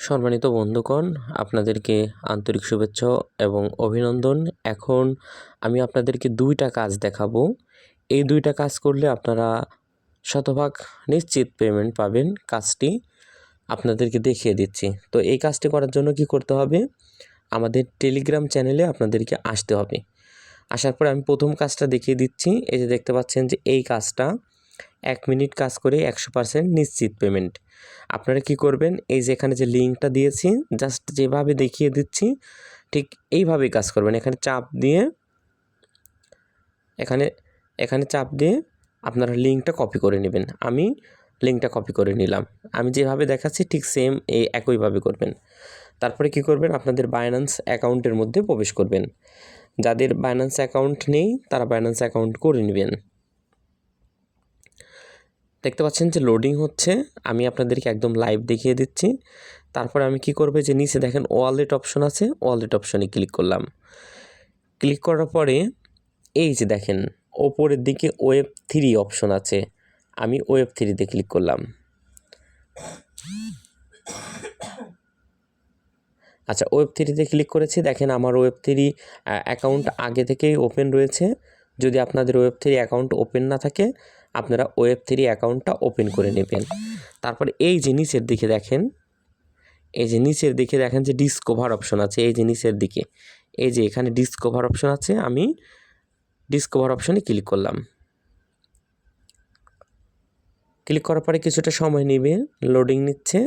সম্মানিত বন্ধুগণ, আপনাদেরকে আন্তরিক শুভেচ্ছা এবং অভিনন্দন। এখন আমি আপনাদেরকে দুইটা কাজ দেখাবো। এই দুইটা কাজ করলে আপনারা শতভাগ নিশ্চিত পেমেন্ট পাবেন কাজটি। আপনাদেরকে দেখিয়ে দিচ্ছি। তো এই কাজটি করার জন্য কি করতে হবে? আমাদের টেলিগ্রাম চ্যানেলে আপনাদেরকে আসতে হবে। আসার পরে আমি প্রথম কাজটা দেখিয়ে দিচ্ছি। এই যে দেখতে পাচ্ছেন যে এই কাজটা এক মিনিট কাজ করে একশো পার্সেন্ট নিশ্চিত পেমেন্ট আপনারা কি করবেন? এই যে এখানে যে লিঙ্কটা দিয়েছি জাস্ট যেভাবে দেখিয়ে দিচ্ছি, ঠিক এইভাবেই কাজ করবেন। এখানে চাপ দিয়ে, এখানে এখানে চাপ দিয়ে আপনারা লিঙ্কটা কপি করে নেবেন। আমি লিঙ্কটা কপি করে নিলাম। আমি যেভাবে দেখাচ্ছি, ঠিক সেম এই একইভাবে করবেন। তারপরে কি করবেন? আপনাদের বাইন্যান্স অ্যাকাউন্টের মধ্যে প্রবেশ করবেন। যাদের বাইন্যান্স অ্যাকাউন্ট নেই, তারা বাইন্যান্স অ্যাকাউন্ট করে নেবেন। দেখতে পাচ্ছেন যে লোডিং হচ্ছে। আমি আপনাদেরকে একদম লাইভ দেখিয়ে দিচ্ছি। তারপরে আমি কি করব? যে নিচে দেখেন ওয়ালেট অপশন আছে। ওয়ালেট অপশনে ক্লিক করলাম। ক্লিক করার পরে এই যে দেখেন, ওপরের দিকে ওয়েব থ্রি অপশন আছে। আমি ওয়েব থ্রিতে ক্লিক করলাম। আচ্ছা ওয়েব থ্রিতে ক্লিক করেছি। দেখেন আমার ওয়েব থ্রি অ্যাকাউন্ট আগে থেকেই ওপেন রয়েছে। যদি আপনাদের ওয়েব থ্রি অ্যাকাউন্ট ওপেন না থাকে আপনারা ওয়েব থ্রি অ্যাকাউন্টটা ওপেন করে নেবেন। তারপরে এই যে নিচের দিকে দেখেন, এই যে নিচের দিকে দেখেন যে ডিসকভার অপশন আছে, এই যে নিচের দিকে। এই যে এখানে ডিসকভার অপশন আছে, আমি ডিসকভার অপশনে ক্লিক করলাম। ক্লিক করার পরে কিছুটা সময় নেবে লোডিং নিচ্ছে।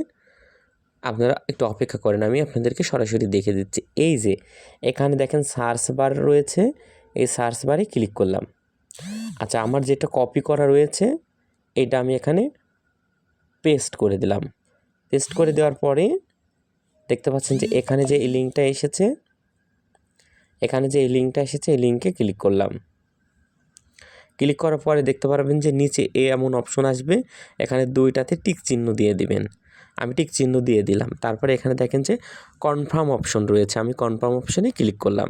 আপনারা একটু অপেক্ষা করেন, আমি আপনাদেরকে সরাসরি দেখে দিচ্ছি। এই যে, এখানে দেখেন সার্চ বার রয়েছে, এই সার্চ বারে ক্লিক করলাম। আচ্ছা আমার যেটা কপি করা রয়েছে, এটা আমি এখানে পেস্ট করে দিলাম। পেস্ট করে দেওয়ার পরে দেখতে পাচ্ছেন যে এখানে যে এই লিঙ্কটা এসেছে, এখানে যে এই লিঙ্কটা এসেছে, এই লিঙ্কে ক্লিক করলাম। ক্লিক করার পরে দেখতে পারবেন যে নিচে এ এমন অপশন আসবে, এখানে দুইটাতে টিক চিহ্ন দিয়ে দিবেন। আমি টিক চিহ্ন দিয়ে দিলাম। তারপরে এখানে দেখেন যে কনফার্ম অপশন রয়েছে। আমি কনফার্ম অপশনে ক্লিক করলাম।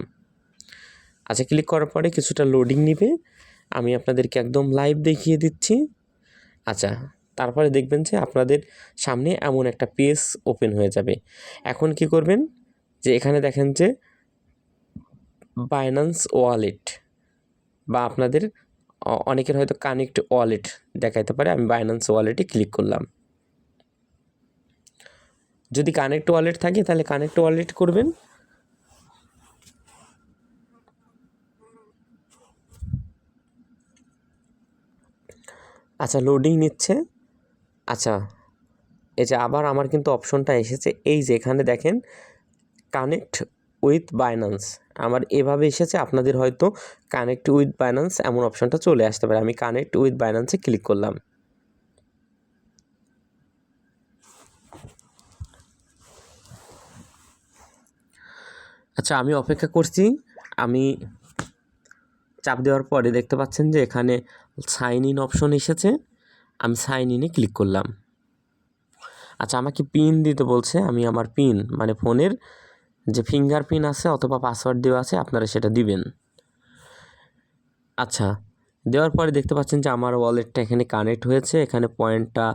আচ্ছা ক্লিক করার পরে কিছুটা লোডিং নিবে। আমি আপনাদেরকে একদম লাইভ দেখিয়ে দিচ্ছি। আচ্ছা তারপরে দেখবেন যে আপনাদের সামনে এমন একটা পেজ ওপেন হয়ে যাবে। এখন কি করবেন? যে এখানে দেখেন যে বাইন্যান্স ওয়ালেট বা আপনাদের অনেকের হয়তো কানেক্ট ওয়ালেট দেখাইতে পারে। আমি বাইন্যান্স ওয়ালেটে ক্লিক করলাম। যদি কানেক্ট ওয়ালেট থাকে, তাহলে কানেক্ট ওয়ালেট করবেন। আচ্ছা লোডিং নিচ্ছে। আচ্ছা এই যে আবার আমার কিন্তু অপশনটা এসেছে। এই যে এখানে দেখেন কানেক্ট উইথ বাইন্যান্স আমার এভাবে এসেছে, আপনাদের হয়তো কানেক্ট উইথ বাইন্যান্স এমন অপশনটা চলে আসতে পারে। আমি কানেক্ট উইথ বাইন্যান্সে ক্লিক করলাম। আচ্ছা আমি অপেক্ষা করছি। আমি চাপ দেওয়ার পরে দেখতে পাচ্ছেন যে এখানে সাইন ইন অপশন এসেছে। আমি সাইন ইনে ক্লিক করলাম। আচ্ছা আমাকে পিন দিতে বলছে, আমি আমার পিন মানে ফোনের যে ফিঙ্গার পিন আছে অথবা পাসওয়ার্ড দেওয়া আছে, আপনারা সেটা দিবেন। আচ্ছা দেওয়ার পরে দেখতে পাচ্ছেন যে আমার ওয়ালেটটা এখানে কানেক্ট হয়েছে, এখানে পয়েন্টটা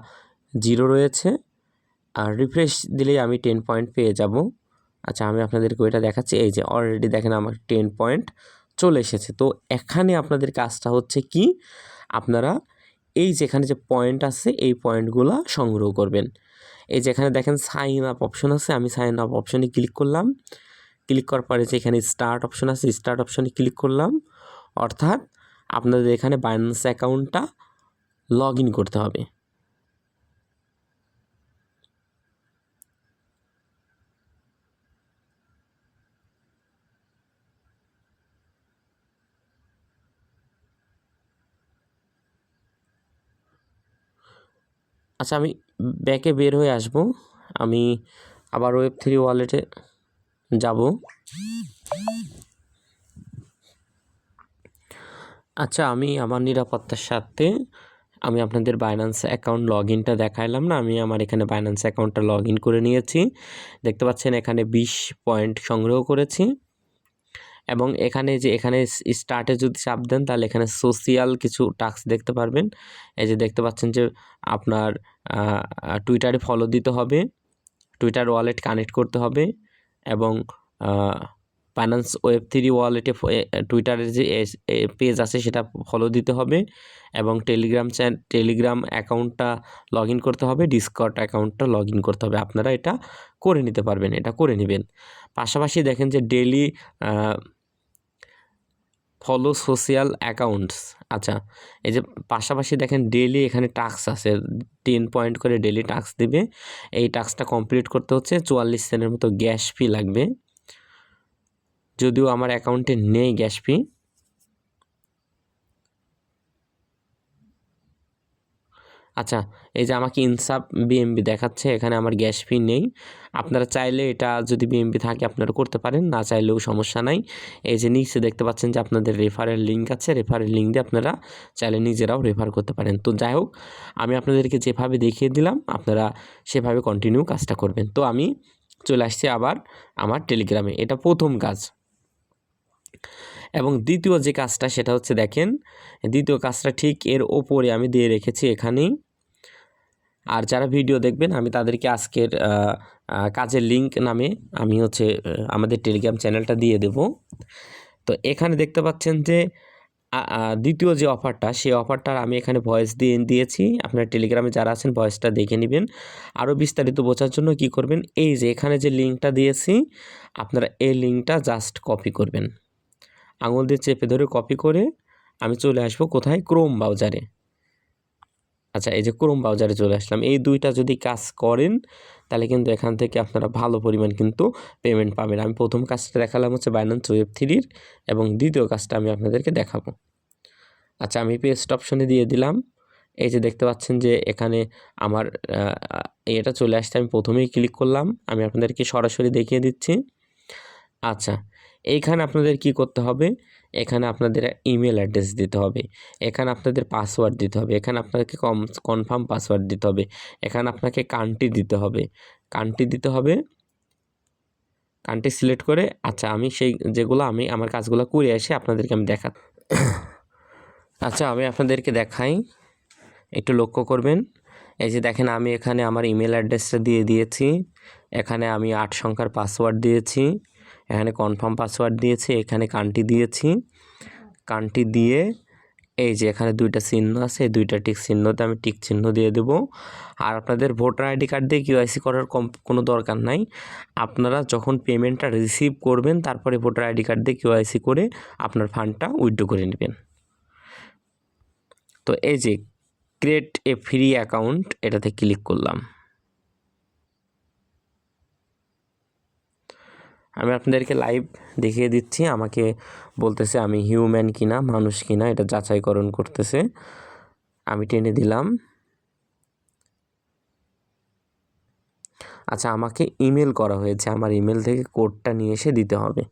জিরো রয়েছে। আর রিফ্রেশ দিলেই আমি টেন পয়েন্ট পেয়ে যাব। আচ্ছা আমি আপনাদেরকে ওইটা দেখাচ্ছি। এই যে অলরেডি দেখেন আমার টেন পয়েন্ট চলে এসেছে। তো এখানে আপনাদের কাজটা হচ্ছে কি? আপনারা এই যেখানে যে পয়েন্ট আছে, এই পয়েন্টগুলো সংগ্রহ করবেন। এই যেখানে দেখেন সাইন আপ অপশন আছে, আমি সাইন আপ অপশনে ক্লিক করলাম। ক্লিক করার পরে যে এখানে স্টার্ট অপশন আছে স্টার্ট অপশনে ক্লিক করলাম। অর্থাৎ আপনাদের এখানে বাইন্যান্স অ্যাকাউন্টটা লগ করতে হবে। আচ্ছা আমি ব্যাকে বের হয়ে আসব। আমি আবার ওয়েব থ্রি ওয়ালেটে যাব। আচ্ছা আমি আমার নিরাপত্তার সাথে আমি আপনাদের বাইন্যান্স অ্যাকাউন্ট লগ ইনটা দেখাইলাম না। আমি আমার এখানে বাইন্যান্স অ্যাকাউন্টটা লগ ইন করে নিয়েছি। দেখতে পাচ্ছেন, এখানে বিশ পয়েন্ট সংগ্রহ করেছি। এবং এখানে যে এখানে স্টার্টে যদি চাপ দেন, তাহলে এখানে সোশিয়াল কিছু টাস্ক দেখতে পারবেন। এই যে দেখতে পাচ্ছেন যে আপনার টুইটারে ফলো দিতে হবে টুইটার ওয়ালেট কানেক্ট করতে হবে এবং ফাইন্যান্স ওয়েব থ্রি ওয়ালেটে টুইটারের যে পেজ আছে সেটা ফলো দিতে হবে এবং টেলিগ্রাম চ্যান টেলিগ্রাম অ্যাকাউন্টটা লগ ইন করতে হবে ডিসকট অ্যাকাউন্টটা লগ ইন করতে হবে। আপনারা এটা করে নিতে পারবেন, এটা করে নেবেন। পাশাপাশি দেখেন যে ডেলি ফলো সোশ্যাল অ্যাকাউন্টস আচ্ছা এই যে পাশাপাশি দেখেন ডেলি এখানে টাস্ক আছে টেন পয়েন্ট করে ডেলি টাস্ক দেবে। এই টাস্কটা কমপ্লিট করতে হচ্ছে, চুয়াল্লিশ সেন্টের মতো গ্যাস ফি লাগবে। যদিও আমার অ্যাকাউন্টে নেই গ্যাস ফি আচ্ছা এই যে আমাকে ইনসাফ বিএমবি দেখাচ্ছে, এখানে আমার গ্যাস ফি নেই। আপনারা চাইলে এটা যদি বিএমবি থাকে আপনারা করতে পারেন, না চাইলেও সমস্যা নাই। এই যে নিচে দেখতে পাচ্ছেন যে আপনাদের রেফারের লিঙ্ক আছে রেফারের লিঙ্ক দিয়ে আপনারা চাইলে নিজেরাও রেফার করতে পারেন। তো যাই হোক, আমি আপনাদেরকে যেভাবে দেখিয়ে দিলাম, আপনারা সেভাবে কন্টিনিউ কাজটা করবেন। তো আমি চলে আসছি আবার আমার টেলিগ্রামে এটা প্রথম কাজ। এবং দ্বিতীয় যে কাজটা, সেটা হচ্ছে দেখেন, দ্বিতীয় কাজটা ঠিক এর ওপরে আমি দিয়ে রেখেছি এখানেই। আর যারা ভিডিও দেখবেন, আমি তাদেরকে আজকের কাজের লিঙ্ক নামে আমি হচ্ছে আমাদের টেলিগ্রাম চ্যানেলটা দিয়ে দেব। তো এখানে দেখতে পাচ্ছেন যে দ্বিতীয় যে অফারটা সেই অফারটার আমি এখানে ভয়েস দিয়ে দিয়েছি। আপনার টেলিগ্রামে যারা আছেন ভয়েসটা দেখে নেবেন। আরও বিস্তারিত বোঝার জন্য কি করবেন? এই যে এখানে যে লিঙ্কটা দিয়েছি, আপনারা এই লিঙ্কটা জাস্ট কপি করবেন। আঙুল দিয়ে চেপে ধরে কপি করে আমি চলে আসব কোথায়? ক্রোম ব্রাউজারে আচ্ছা এই যে ক্রোম ব্রাউজারে চলে আসলাম। এই দুইটা যদি কাজ করেন, তাহলে কিন্তু এখান থেকে আপনারা ভালো পরিমাণ কিন্তু পেমেন্ট পাবেন। আমি প্রথম কাজটা দেখালাম হচ্ছে বাইন্যান্স ওয়েব থ্রির এবং দ্বিতীয় কাজটা আমি আপনাদেরকে দেখাবো। আচ্ছা আমি পেস্ট অপশনে দিয়ে দিলাম। এই যে দেখতে পাচ্ছেন যে এখানে আমার এটা চলে আসছে। আমি প্রথমেই ক্লিক করলাম। আমি আপনাদেরকে সরাসরি দেখিয়ে দিচ্ছি। আচ্ছা এইখানে আপনাদের কি করতে হবে? এখানে আপনাদের ইমেল অ্যাড্রেস দিতে হবে। এখানে আপনাদের পাসওয়ার্ড দিতে হবে। এখানে আপনাকে কম কনফার্ম পাসওয়ার্ড দিতে হবে। এখানে আপনাকে কান্ট্রি দিতে হবে। কান্ট্রি দিতে হবে। কান্ট্রি সিলেক্ট করে আচ্ছা আমি সেই যেগুলো আমি, আমার কাজগুলো করে এসে আপনাদেরকে আমি দেখা আচ্ছা আমি আপনাদেরকে দেখাই। একটু লক্ষ্য করবেন। এই যে দেখেন, আমি এখানে আমার ইমেল অ্যাড্রেসটা দিয়ে দিয়েছি। এখানে আমি আট সংখ্যার পাসওয়ার্ড দিয়েছি। এখানে কনফার্ম পাসওয়ার্ড দিয়েছি, এখানে কান্টি দিয়েছি। কান্টি দিয়ে এই যে এখানে দুইটা চিহ্ন আছে, এই দুইটা টিক চিহ্নতে আমি টিক চিহ্ন দিয়ে দেবো। আর আপনাদের ভোটার আইডি কার্ড দিয়ে কিউআইসি করার কম, কোনো দরকার নাই। আপনারা যখন পেমেন্টটা রিসিভ করবেন, তারপরে ভোটার আইডি কার্ড দিয়ে কিউআইসি করে আপনার ফান্ডটা উইথড্র করে নেবেন। তো এই যে ক্রিয়েট এ ফ্রি অ্যাকাউন্ট এটাতে ক্লিক করলাম। আমি আপনাদেরকে লাইভ দেখিয়ে দিচ্ছি। আমাকে বলতেছে, আমি হিউম্যান কিনা, মানুষ কি না এটা যাচাইকরণ করতেছে। আমি টেনে দিলাম। আচ্ছা আমাকে ইমেল করা হয়েছে। আমার ইমেল থেকে কোডটা নিয়ে এসে দিতে হবে।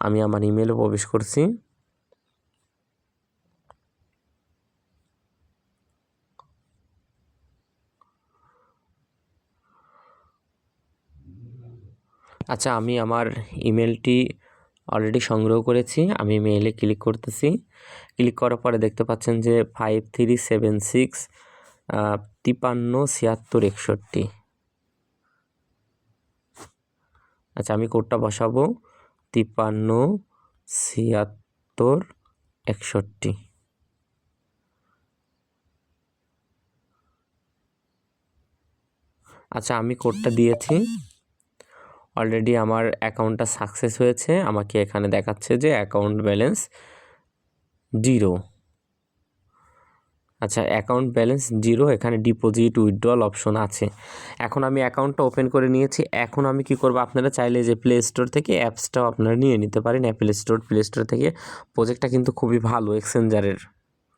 আমি আমার ইমেলে প্রবেশ করছি। আচ্ছা আমি আমার ইমেলটি অলরেডি সংগ্রহ করেছি। আমি মেইলে ক্লিক করতেছি। ক্লিক করার পরে দেখতে পাচ্ছেন যে ফাইভ থ্রি সেভেন সিক্স তিপান্ন ছিয়াত্তর একষট্টি। আচ্ছা আমি কোডটা বসাবো। তিপান্ন ছিয়াত্তর একষট্টি। আচ্ছা আমি কোডটা দিয়েছি। অলরেডি আমার অ্যাকাউন্টটা সাকসেস হয়েছে। আমাকে এখানে দেখাচ্ছে যে অ্যাকাউন্ট ব্যালেন্স জিরো আচ্ছা অ্যাকাউন্ট ব্যালেন্স জিরো এখানে ডিপোজিট উইথড্রল অপশন আছে। এখন আমি অ্যাকাউন্টটা ওপেন করে নিয়েছি। এখন আমি কি করব? আপনারা চাইলে যে প্লে স্টোর থেকে অ্যাপসটাও আপনারা নিয়ে নিতে পারেন। অ্যাপেল স্টোর প্লে স্টোর থেকে। প্রজেক্টটা কিন্তু খুবই ভালো এক্সচেঞ্জারের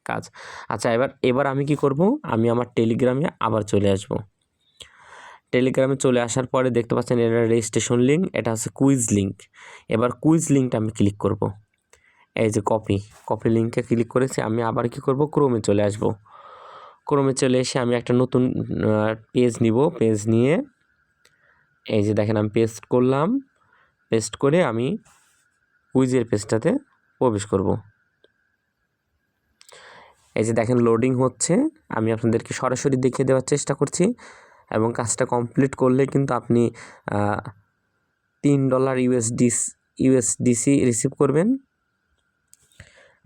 কাজ। আচ্ছা এবার এবার আমি কি করব? আমি আমার টেলিগ্রামে আবার চলে আসব। টেলিগ্রামে চলে আসার পরে দেখতে পাচ্ছেন এটা রেজিস্ট্রেশন লিঙ্ক, এটা হচ্ছে কুইজ লিঙ্ক। এবার কুইজ লিঙ্কটা আমি ক্লিক করব। এই যে কপি কপি লিঙ্কে ক্লিক করেছি, আমি আবার কি করব? ক্রোমে চলে আসব। ক্রোমে চলে এসে আমি একটা নতুন পেজ নিব। পেজ নিয়ে এই যে দেখেন আমি পেস্ট করলাম। পেস্ট করে আমি কুইজের পেজটাতে প্রবেশ করব। এই যে দেখেন লোডিং হচ্ছে। আমি আপনাদেরকে সরাসরি দেখিয়ে দেওয়ার চেষ্টা করছি। এবং কাজটা কমপ্লিট করলে কিন্তু আপনি তিন ডলার ইউএসডিস ইউএসডিসি রিসিভ করবেন।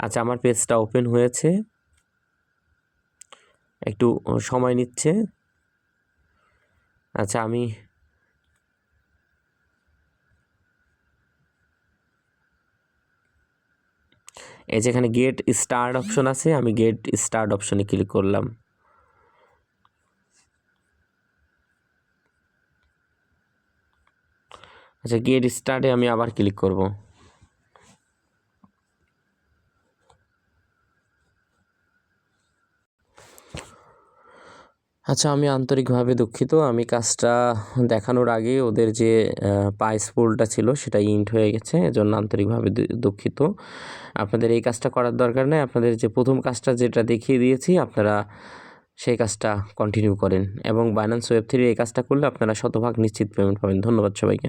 আচ্ছা আমার পেজটা ওপেন হয়েছে। একটু সময় নিচ্ছে। আচ্ছা আমি এই যেখানে গেট স্টার্ট অপশন আছে, আমি গেট স্টার্ট অপশনে ক্লিক করলাম। আচ্ছা গেট স্টার্টে আমি আবার ক্লিক করব। আচ্ছা আমি আন্তরিকভাবে দুঃখিত। আমি কাজটা দেখানোর আগে ওদের যে পাইস পুলটা ছিল সেটা ইন্ট হয়ে গেছে, এজন্য আন্তরিকভাবে দুঃখিত। আপনাদের এই কাজটা করার দরকার নেই। আপনাদের যে প্রথম কাজটা যেটা দেখিয়ে দিয়েছি, আপনারা সেই কাজটা কন্টিনিউ করেন এবং বাইন্যান্স ওয়েব থ্রি এই কাজটা করলে আপনারা শতভাগ নিশ্চিত পেমেন্ট পাবেন। ধন্যবাদ সবাইকে।